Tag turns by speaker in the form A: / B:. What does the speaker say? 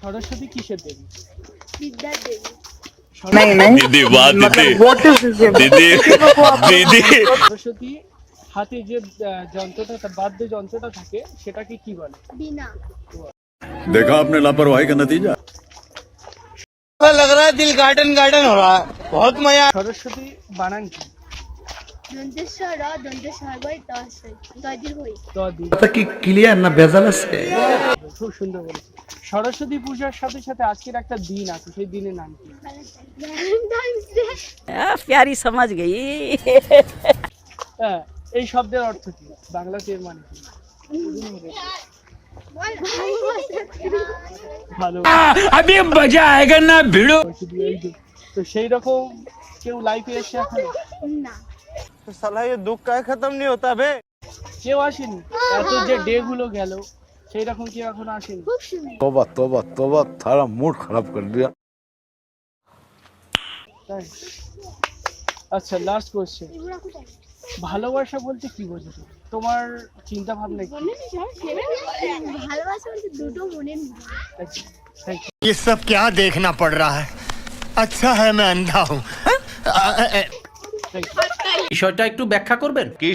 A: সরস্বতী কিসের দেবী
B: বিদ্যার দেবী
C: नहीं नहीं
D: दीदी वाह दीदी
C: मतलब what is this
D: दीदी दीदी
A: সরস্বতী হাতে যে আহ, যন্ত্রটা তা- বাদ্য যন্ত্রটা থাকে সেটাকে কি বলে
B: বিনা
E: देखा आपने लापरवाही का नतीजा
F: लग रहा है दिल गार्डन गार्डन हो रहा है बहुत मजा
A: সরস্বতী বানান কি
B: দন্তেশ্বর র দন্তেশ্বর বই তহসই দদির বই
A: দ দি
G: কি ক্লিয়ার না ভেজাল আছে
A: খুব সুন্দর বলেছে সরস্বতী পূজার সাথে সাথে আজকের একটা দিন আছে সেই দিনের নাম কি
B: ভ্যালেন্টাইন্স ডে
H: प्यारी समझ गई
A: হ্যাঁ এই শব্দের অর্থ কি বাংলাতে এর মানে কি ভালো
F: अभी मजा आएगा ना भिड़ो
A: এই যে। তো সেই রকম কেউ লাইফে এসে এখন
B: না
F: साला ये दुख का खत्म नहीं होता बे
A: কেউ আসেনি এত যে ডে গুলো গেল সেই রকম কেউ এখন আসেনি
B: খুব সুন্দর
E: तोबा तोबा तोबा थारा मूड खराब कर दिया
A: তাই আচ্ছা লাস্ট কোশ্চেন
B: এগুলো কোথায়
A: ভালোবাসা বলতে কি বোঝো তুমি? তোমার চিন্তা ভাবনা কি
B: ভালোবাসা বলতে দুটো মনের মিল।
A: থ্যাংক ইউ
F: ये सब क्या देखना पड़ रहा है अच्छा है मैं अंधा हूँ
A: থ্যাংক ইউ
G: বিষয়টা একটু ব্যাখ্যা করবেন
D: কি